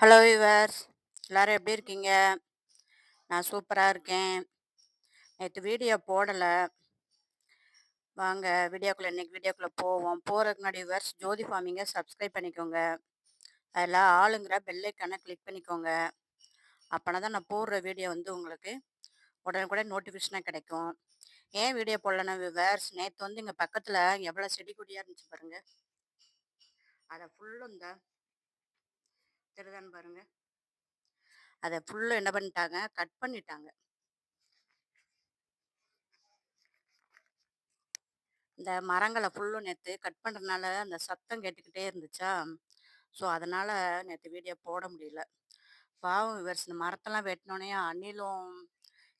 Hello viewers எல்லோரும் எப்படி இருக்கீங்க? நான் சூப்பராக இருக்கேன். நேற்று வீடியோ போடலை. வாங்க வீடியோக்குள்ளே இன்னைக்கு வீடியோக்குள்ளே போவோம். போகிறதுக்கு முன்னாடி விவர்ஸ் ஜோதி ஃபார்மிங்கை சப்ஸ்கிரைப் பண்ணிக்கோங்க. அதில் ஆளுங்கிற பெல்லைக்கான கிளிக் பண்ணிக்கோங்க. அப்போனா தான் நான் போடுற வீடியோ வந்து உங்களுக்கு உடனுக்குடன் நோட்டிஃபிகேஷனாக கிடைக்கும். ஏன் வீடியோ போடலன்னா விவர்ஸ் நேற்று வந்து இங்கே பக்கத்தில் எவ்வளோ செடி கொடியாக இருந்துச்சு பாருங்கள் அதை ஃபுல்லும் இந்த தெரியுதான்னு பாருங்கள் அதை ஃபுல்லும் என்ன பண்ணிட்டாங்க? கட் பண்ணிட்டாங்க. இந்த மரங்களை ஃபுல்லும் நேற்று கட் பண்ணுறதுனால அந்த சத்தம் கேட்டுக்கிட்டே இருந்துச்சா? ஸோ அதனால் நேற்று வீடியோ போட முடியல. பாவம் விவர்ஸ் இந்த மரத்தெல்லாம் வெட்டினோடனே அணிலும்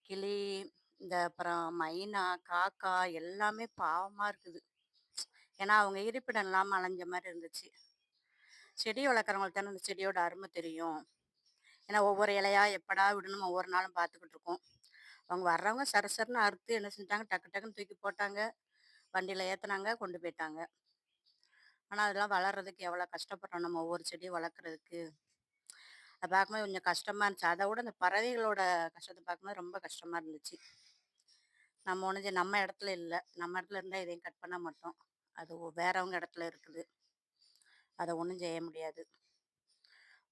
கிளி இந்த அப்புறம் மைனா காக்கா எல்லாமே பாவமாக இருக்குது. ஏன்னா அவங்க இருப்பிடம் இல்லாமல் அலைஞ்ச மாதிரி இருந்துச்சு. செடி வளர்க்குறவங்களுக்கு தானே அந்த செடியோட அருமை தெரியும். ஏன்னா ஒவ்வொரு இலையா எப்படா விடணும் ஒவ்வொரு நாளும் பார்த்துக்கிட்டு இருக்கோம். அவங்க வர்றவங்க சரசரன்னு அறுத்து என்ன செஞ்சாங்க? டக்கு டக்குன்னு தூக்கி போட்டாங்க. வண்டியில் ஏற்றுனாங்க கொண்டு போயிட்டாங்க. ஆனால் அதெல்லாம் வளர்கிறதுக்கு எவ்வளோ கஷ்டப்படுறோம் நம்ம ஒவ்வொரு செடியும் வளர்க்குறதுக்கு. அதை பார்க்கும்போது கொஞ்சம் கஷ்டமாக இருந்துச்சு. அதை விட அந்த பறவைகளோட கஷ்டத்தை பார்க்கும்போது ரொம்ப கஷ்டமாக இருந்துச்சு. நம்ம ஒன்று நம்ம இடத்துல இல்லை. நம்ம இடத்துல இருந்தால் எதையும் கட் பண்ண மாட்டோம். அது வேறவங்க இடத்துல இருக்குது. அதை ஒன்றும் செய்ய முடியாது.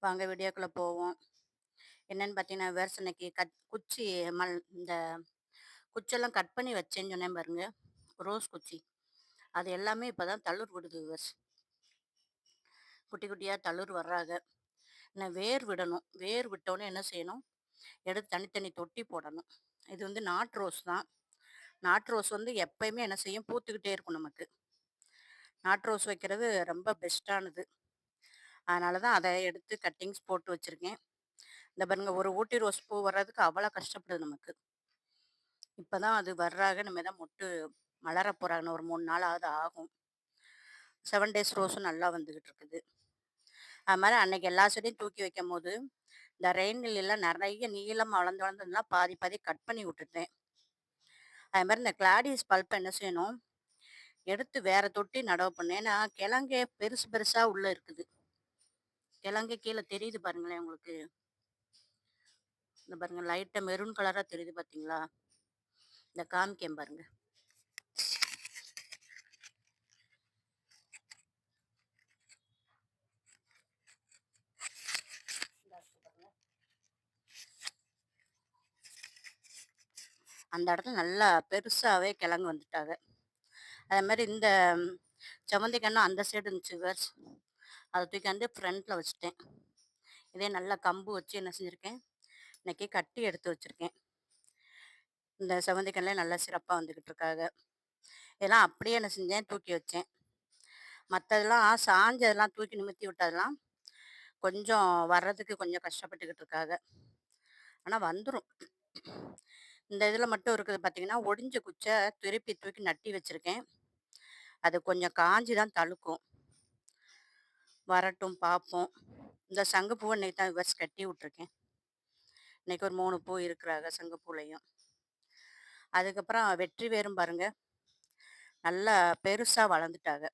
வாங்க வீடியோக்குள்ளே போவோம். என்னன்னு பார்த்தீங்கன்னா வேர்ஸ் இன்னைக்கு கட் குச்சி மல் இந்த குச்செல்லாம் கட் பண்ணி வச்சேன்னு சொன்னேன் பாருங்க. ரோஸ் குச்சி. அது எல்லாமே இப்போ தான் தளிர் விடுது வேர்ஸ் குட்டி குட்டியாக தளிர் வர்றாங்க நான் வேர் விடணும். வேர் விட்டோன்னே என்ன செய்யணும்? எடுத்து தனித்தனி தொட்டி போடணும். இது வந்து நாட் ரோஸ் தான். நாட் ரோஸ் வந்து எப்பயுமே என்ன செய்யும்? பூத்துக்கிட்டே இருக்கும் நமக்கு. நாட் ரோஸ் வைக்கிறது ரொம்ப பெஸ்ட்டானது அதனால தான் அதை எடுத்து கட்டிங்ஸ் போட்டு வச்சுருக்கேன். இந்த பாருங்க ஒரு ஊட்டி ரோஸ் பூ வர்றதுக்கு அவ்வளோ கஷ்டப்படுது நமக்கு. இப்போ தான் அது வர்றாங்க நம்ம தான் மொட்டு மலர போகிறாங்கன்னு ஒரு மூணு நாளாவது ஆகும். செவன் டேஸ் ரோஸும் நல்லா வந்துக்கிட்டு இருக்குது. அது மாதிரி அன்னைக்கு எல்லா செடியும் தூக்கி வைக்கும் போது இந்த ரெயின் எல்லாம் நிறைய நீளம் வளர்ந்து வளர்ந்ததுலாம் பாதி பாதி கட் பண்ணி விட்டுட்டேன். அது மாதிரி இந்த கிளாடிஸ் பல்ப் என்ன செய்யணும்? எடுத்து வேற தொட்டி நடவு பண்ணேன் ஏன்னா கிழங்கே பெருசு பெருசா உள்ள இருக்குது. கிழங்கு கீழே தெரியுது பாருங்களேன் உங்களுக்கு. இந்த பாருங்க லைட்டா மெரூன் கலரா தெரியுது பாத்தீங்களா? இந்த காமிக்கேன் பாருங்க. அந்த இடத்துல நல்லா பெருசாவே கிழங்கு வந்துட்டாங்க. அதே மாதிரி இந்த செவந்தி கண்ணும் அந்த சைடு இருந்துச்சு வேர்ஸ் அதை தூக்கி வந்து ஃப்ரண்ட்ல வச்சுட்டேன். இதே நல்லா கம்பு வச்சு என்ன செஞ்சுருக்கேன்? இன்னைக்கு கட்டி எடுத்து வச்சுருக்கேன். இந்த செவந்தி கண்ணில் நல்லா சிறப்பாக வந்துக்கிட்டு இருக்காங்க இதெல்லாம் அப்படியே என்ன செஞ்சேன்? தூக்கி வச்சேன். மற்றதெல்லாம் சாஞ்சதெல்லாம் தூக்கி நிமித்தி விட்டதெல்லாம் கொஞ்சம் வர்றதுக்கு கொஞ்சம் கஷ்டப்பட்டுக்கிட்டு இருக்காங்க ஆனால் வந்துடும் இந்த இதில் மட்டும் இருக்குது பார்த்தீங்கன்னா ஒடிஞ்ச குச்சை திருப்பி தூக்கி நட்டி வச்சுருக்கேன். அது கொஞ்சம் காஞ்சி தான் தழுக்கும். வரட்டும் பார்ப்போம் இந்த சங்குப்பூவை இன்னைக்கு தான் விவர்ஸ் கட்டி விட்ருக்கேன் இன்னைக்கு ஒரு மூணு பூ இருக்கிறாங்க சங்குப்பூலையும் அதுக்கப்புறம் வெற்றி வேரும் பாருங்க. நல்லா பெருசாக வளர்ந்துட்டாங்க.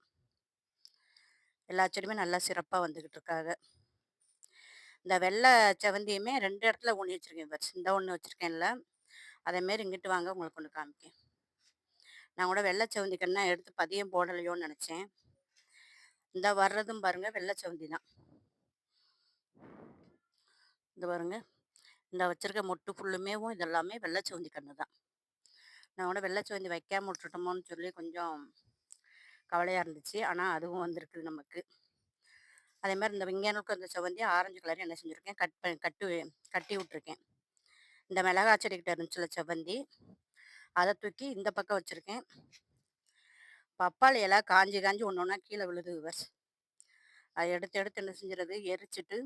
எல்லா செடியுமே நல்லா சிறப்பாக வந்துக்கிட்டு இருக்காங்க. இந்த வெள்ளை செவந்தியுமே ரெண்டு இடத்துல ஊனி வச்சுருக்கேன் விவர்ஸ் இந்த ஒன்று வச்சுருக்கேன்ல. அதேமாரி இங்கிட்டு வாங்க உங்களுக்கு ஒன்று காமிக்கேன். நான் கூட வெள்ளை கண்ணா எடுத்து பதியம் போடலையோன்னு நினச்சேன். இந்த வர்றதும் பாருங்க வெள்ளை தான். இந்த பாருங்க இந்த வச்சிருக்க மொட்டு ஃபுல்லுமேவும் இதெல்லாமே வெள்ளச்சவந்தி கண்ணு கன்று தான். நான் கூட வெள்ளை வைக்காம விட்டுட்டோமோன்னு சொல்லி கொஞ்சம் கவலையாக இருந்துச்சு. ஆனால் அதுவும் வந்திருக்குது நமக்கு. அதே மாதிரி இந்த விஞ்ஞானுக்கு அந்த செவந்தி ஆரஞ்சு கலர் என்ன செஞ்சுருக்கேன் கட் பண்ணி கட்டு கட்டி விட்ருக்கேன் இந்த மிளகா செடிக்கிட்ட இருந்துச்சுல செவந்தி. அதை தூக்கி இந்த பக்கம் வச்சுருக்கேன். பப்பாளி எல்லாம் காஞ்சி காஞ்சி ஒன்று ஒன்றா கீழே விழுது விவர்ஸ் அதை எடுத்து எடுத்து என்ன செஞ்சுறது? எரிச்சிட்டு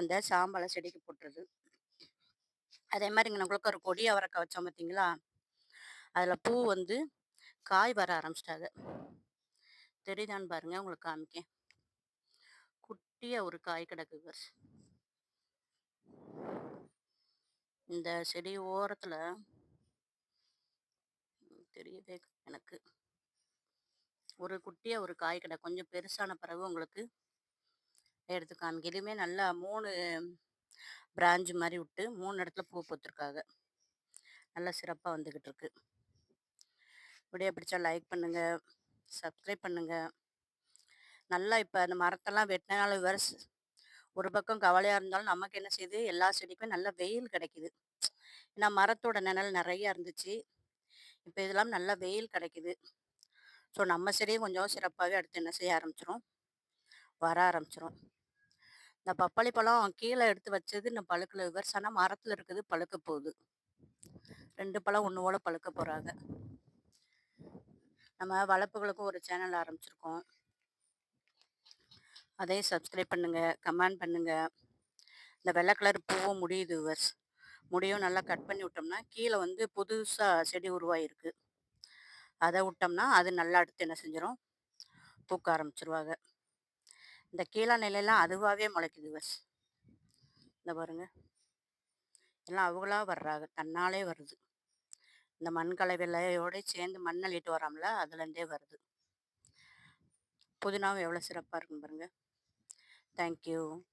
அந்த சாம்பலை செடிக்கு போட்டுறது. அதே மாதிரி இங்கே நம்மளுக்கு ஒரு கொடி அவரைக்காய் வச்சோம் பார்த்தீங்களா அதில் பூ வந்து காய் வர ஆரம்பிச்சிட்டாங்க. தெரியுதான்னு பாருங்க உங்களுக்கு காமிக்கேன். குட்டியாக ஒரு காய் கிடக்கு விவர்ஸ் இந்த செடி ஓரத்தில் தெரியுதே எனக்கு ஒரு குட்டியாக ஒரு காய் கடை கொஞ்சம் பெருசான பிறகு உங்களுக்கு எடுத்து காமிக்க இதுவுமே நல்லா மூணு பிரான்ச் மாதிரி விட்டு மூணு இடத்துல பூ பூத்துருக்காங்க. நல்லா சிறப்பாக வந்துக்கிட்டு இருக்கு. வீடியோ பிடிச்சா லைக் பண்ணுங்க, சப்ஸ்கிரைப் பண்ணுங்க. நல்லா இப்போ அந்த மரத்தெல்லாம் வெட்டினாலும் விவர்ஸ் ஒரு பக்கம் கவலையாக இருந்தாலும் நமக்கு என்ன செய்யுது, எல்லா செடிக்கும் நல்ல வெயில் கிடைக்குது. ஏன்னா மரத்தோட நிழல் நிறையா இருந்துச்சு. இப்போ இதெல்லாம் நல்ல வெயில் கிடைக்குது. ஸோ நம்ம செடியும் கொஞ்சம் சிறப்பாகவே அடுத்து என்ன செய்ய ஆரம்பிச்சிரும் வர ஆரம்பிச்சிரும் இந்த பப்பாளி பழம் கீழே எடுத்து வச்சது இந்த பழுக்கில் விவர்ஸ். ஆனால் மரத்தில் இருக்குது பழுக்க போகுது. ரெண்டு பழம் ஒன்று போல பழுக்க போகிறாங்க நம்ம வளர்ப்புகளுக்கும் ஒரு சேனல் ஆரம்பிச்சிருக்கோம். அதையும் சப்ஸ்கிரைப் பண்ணுங்கள் கமெண்ட் பண்ணுங்கள் இந்த வெள்ளை கலர் பூவும் முடியுது விவர்ஸ். முடியும் நல்லா கட் பண்ணி விட்டோம்னா, கீழே வந்து புதுசாக செடி உருவாகிருக்கு. அதை விட்டோம்னா, அது நல்லா அடுத்து என்ன செஞ்சிடும் பூக்க ஆரம்பிச்சிருவாங்க இந்த கீழே நிலையெல்லாம் அதுவாகவே முளைக்குது பஸ் இந்த பாருங்க. எல்லாம் அவங்களா வர்றாங்க. தன்னாலே வருது. இந்த மண் கலவையோட சேர்ந்து மண் அள்ளிட்டு வரோம்ல, அதுலேருந்தே வருது. புதினாவும் எவ்வளோ சிறப்பாக இருக்குன்னு பாருங்க. Thank you.